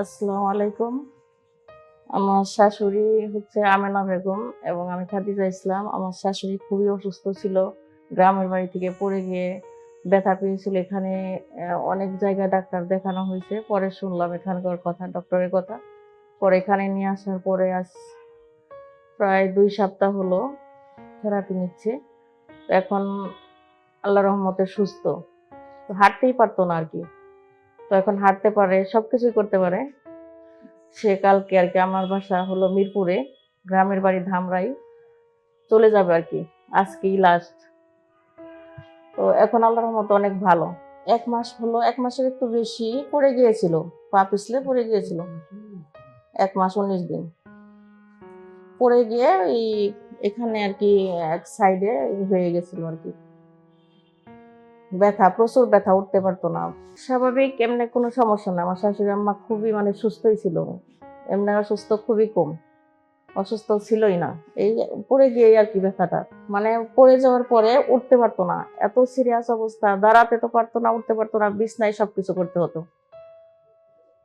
আসসালামু আলাইকুম। আমার শাশুড়ি হচ্ছে আমেনা বেগম এবং আমি খাদিজা ইসলাম। আমার শাশুড়ি খুবই অসুস্থ ছিল, গ্রামের বাড়ি থেকে পড়ে গিয়ে ব্যথা পেয়েছিল এখানে। অনেক জায়গায় ডাক্তার দেখানো হয়েছে, পরে শুনলাম এখানকার কথা, ডক্টরের কথা। পরে এখানে নিয়ে আসার পরে আজ প্রায় দুই সপ্তাহ হলো থেরাপি নিচ্ছে। এখন আল্লাহ রহমতে সুস্থ। হাঁটতেই পারতো না আর কি। তো এখন হাঁটতে পারে, সবকিছুই করতে পারে। সে কালকে আর কি আমার বাসা হলো মিরপুরে, গ্রামের বাড়ি ধামরাই। চলে যাবে আর কি, আজকেই লাস্ট তো এখন আল্লাহর মতো অনেক ভালো। এক মাস হলো, এক মাসের একটু বেশি পড়ে গিয়েছিল, পা পিছলে পড়ে গিয়েছিল। এক মাস উনিশ দিন। পড়ে গিয়ে এই এখানে আর কি এক সাইডে হয়ে গেছিল আর কি। ব্যথা, প্রচুর ব্যথা, উঠতে পারতো না। স্বাভাবিক, এমনি কোনো সমস্যা না। আমার শাশুড়ি আম্মা খুবই মানে সুস্থই ছিল। এমনি অসুস্থ খুবই কম। অসুস্থ ছিলই না। এই পড়ে গিয়ে আর কি ব্যথাটা। মানে পড়ে যাওয়ার পরে উঠতে পারতো না। এত সিরিয়াস অবস্থা। দাঁড়াতে তো পারতো না, উঠতে পারতো না। বিছনায় সবকিছু করতে হতো।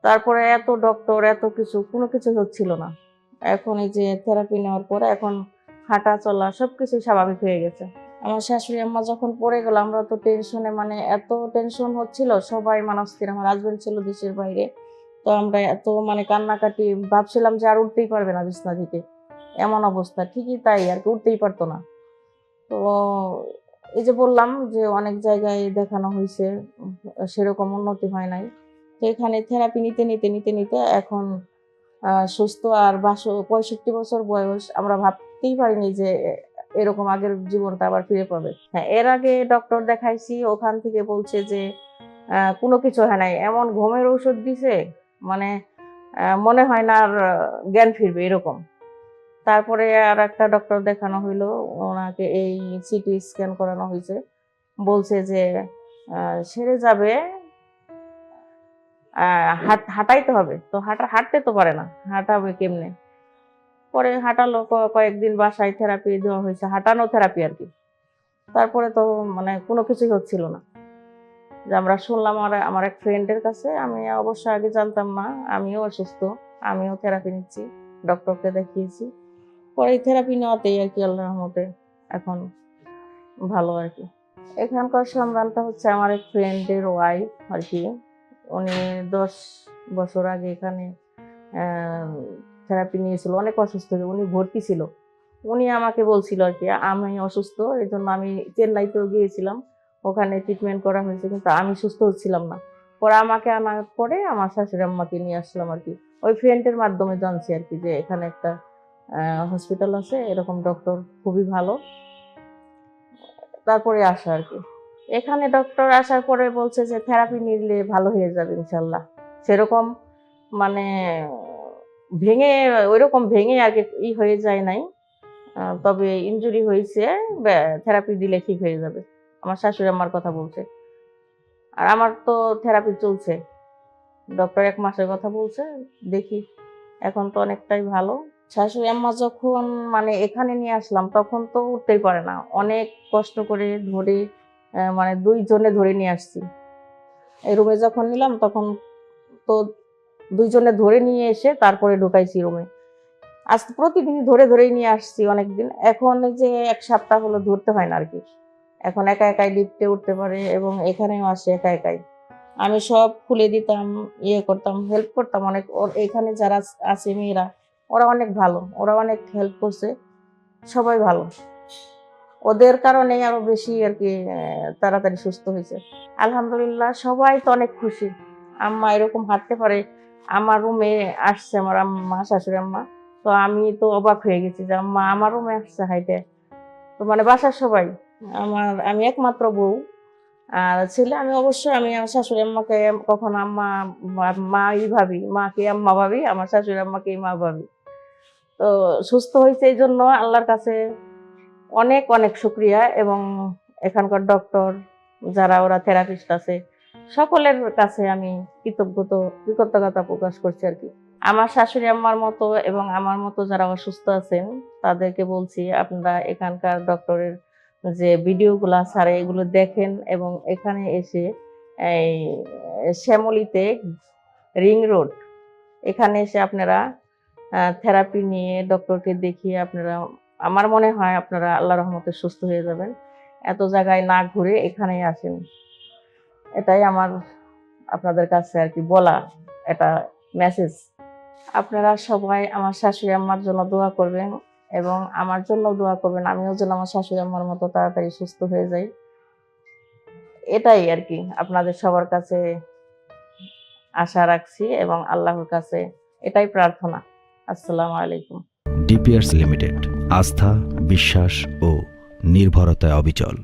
তারপরে এত ডক্টর এত কিছু, কোনো কিছু হচ্ছিল না। এখন এই যে থেরাপি নেওয়ার পরে এখন হাঁটা চলা সবকিছু স্বাভাবিক হয়ে গেছে। আমার শাশুড়ি আম্মা যখন পড়ে গেল, আমরা তো টেনশনে মানে এত টেনশন হচ্ছিল, সবাই মানস্থির আমার হাজবেন্ড ছিল দেশের বাইরে। তো আমরা এত মানে কান্নাকাটি ভাবছিলাম যে আর উঠতেই পারবে না বিছনা থেকে এমন অবস্থা, ঠিকই তাই, আর কি উঠতেই পারতো না। তো এই যে বললাম যে অনেক জায়গায় দেখানো হয়েছে, সেরকম উন্নতি হয় নাই। তো এখানে থেরাপি নিতে নিতে নিতে নিতে এখন সুস্থ আর বাসো পঁয়ষট্টি বছর বয়স, আমরা ভাবতেই পারিনি যে এরকম আগের জীবনটা আবার ফিরে পাবে। হ্যাঁ এর আগে ডক্টর দেখাইছি, ওখান থেকে বলছে যে কোনো কিছু হয় নাই। এমন ঘুমের ঔষধ দিছে মানে মনে হয় না আর জ্ঞান ফিরবে এরকম। তারপরে আর একটা ডক্টর দেখানো হইল, ওনাকে এই সিটি স্ক্যান করানো হয়েছে বলছে যে সেরে যাবে হাঁটাইতে হবে। তো হাঁটা, হাঁটতে তো পারে না। হাঁটাবে কেমনে? পরে হাঁটালো কয়েকদিন বাসায় থেরাপি দেওয়া হয়েছে, হাঁটানো থেরাপি আর কি। তারপরে তো মানে কোনো কিছুই হচ্ছিল না। যে আমরা শুনলাম আমার আমার এক ফ্রেন্ডের কাছে, আমি অবশ্য আগে জানতাম না, আমিও অসুস্থ, আমিও থেরাপি নিচ্ছি ডক্টরকে দেখিয়েছি। পরে থেরাপি নেওয়াতেই আর কি আল্লাহ রহমতে এখন ভালো আর কি। এখানকার সন্ধানটা হচ্ছে আমার এক ফ্রেন্ডের ওয়াইফ আর কি। উনি দশ বছর আগে এখানে থেরাপি নিয়েছিল, অনেক অসুস্থ। উনি ভর্তি ছিল। উনি আমাকে বলছিল আর কি, আমি অসুস্থ এই জন্য আমি চেন্নাইতেও গিয়েছিলাম, ওখানে ট্রিটমেন্ট করা হয়েছে, কিন্তু আমি সুস্থ হচ্ছিলাম না। পরে আমাকে আনার পরে আমার শাশুড়ি আম্মাকে নিয়ে আসলাম আর কি। ওই ফ্রেন্ডের মাধ্যমে জানছি আর কি যে এখানে একটা হসপিটাল আছে, এরকম ডক্টর খুবই ভালো। তারপরে আসা আর কি। এখানে ডক্টর আসার পরে বলছে যে থেরাপি নিলে ভালো হয়ে যাবে ইনশাল্লাহ। সেরকম মানে ভেঙে, ওইরকম ভেঙে আগে ই হয়ে যায় নাই। তবে ইনজুরি হয়েছে থেরাপি দিলে ঠিক হয়ে যাবে। আমার শাশুড়ি আমার কথা বলছে। আর আমার তো থেরাপি চলছে। ডক্টর এক মাসের কথা বলছে, দেখি। এখন তো অনেকটাই ভালো। শাশুড়ি আম্মা যখন মানে এখানে নিয়ে আসলাম, তখন তো উঠতেই পারে না। অনেক কষ্ট করে ধরে মানে দুইজনে ধরে নিয়ে আসছি। এই রুমে যখন নিলাম, তখন তো দুইজনে ধরে নিয়ে এসে তারপরে ঢুকাইছি রুমে আজ প্রতিদিনই ধরে ধরেই নিয়ে আসছি অনেকদিন। এখন যে এক সপ্তাহ হলো ধরতে হয় না আর কি। এখন একা একাই লিফটে উঠতে পারে এবং এখানেও আসে একা একাই। আমি সব খুলে দিতাম ইয়ে করতাম হেল্প করতাম অনেক। ওর এখানে যারা আছে মেয়েরা, ওরা অনেক ভালো, ওরা অনেক হেল্প করছে। সবাই ভালো। ওদের কারণে আরও বেশি আর কি তাড়াতাড়ি সুস্থ হয়েছে। আলহামদুলিল্লাহ সবাই তো অনেক খুশি। আম্মা এরকম হাঁটতে পারে আমার রুমে আসছে আমার আম্মা, শাশুড়ি আম্মা। তো আমি তো অবাক হয়ে গেছি যে আম্মা, আমার রুমে আসছে হাইটে তো মানে বাসার সবাই, আমার, আমি একমাত্র বউ। আর ছেলে, আমি অবশ্যই আমি আমার শাশুড়ি আম্মাকে কখন আম্মা মা- মাই ভাবি, মাকে আম্মা ভাবি, আমার শাশুড়ি আম্মাকে মা ভাবি। তো সুস্থ হয়েছে এই জন্য আল্লাহর কাছে অনেক অনেক শুক্রিয়া। এবং এখানকার ডক্টর যারা ওরা থেরাপিস্ট আছে সকলের কাছে আমি কৃতজ্ঞতা প্রকাশ করছি আর কি। আমার শাশুড়ি আম্মার মতো এবং আমার মতো যারা অসুস্থ আছেন, তাদেরকে বলছি আপনারা এখানকার ডক্টরের যে ভিডিওগুলো ছাড়ে, এগুলো দেখেন এবং এখানে এসে এই শ্যামলিতে রিং রোড, এখানে এসে আপনারা থেরাপি নিয়ে ডক্টরকে দেখিয়ে আপনারা, আমার মনে হয় আপনারা আল্লাহ রহমতে সুস্থ হয়ে যাবেন। এত জায়গায় না ঘুরে এখানেই আসেন। এটাই আমার আপনাদের কাছে আর কি বলা এটা মেসেজ আপনারা সবাই আমার শাশুড়ি আম্মার জন্য দোয়া করবেন এবং আমার জন্য দোয়া করবেন, আমিও যেন আমার শাশুড়ি আম্মার মতো তাড়াতাড়ি সুস্থ হয়ে যাই। এটাই আর কি আপনাদের সবার কাছে আশা রাখছি এবং আল্লাহর কাছে এটাই প্রার্থনা। আসসালামু আলাইকুম। ডিপিয়ার্স লিমিটেড, আস্থা, বিশ্বাস ও নির্ভরতায় অবিচল।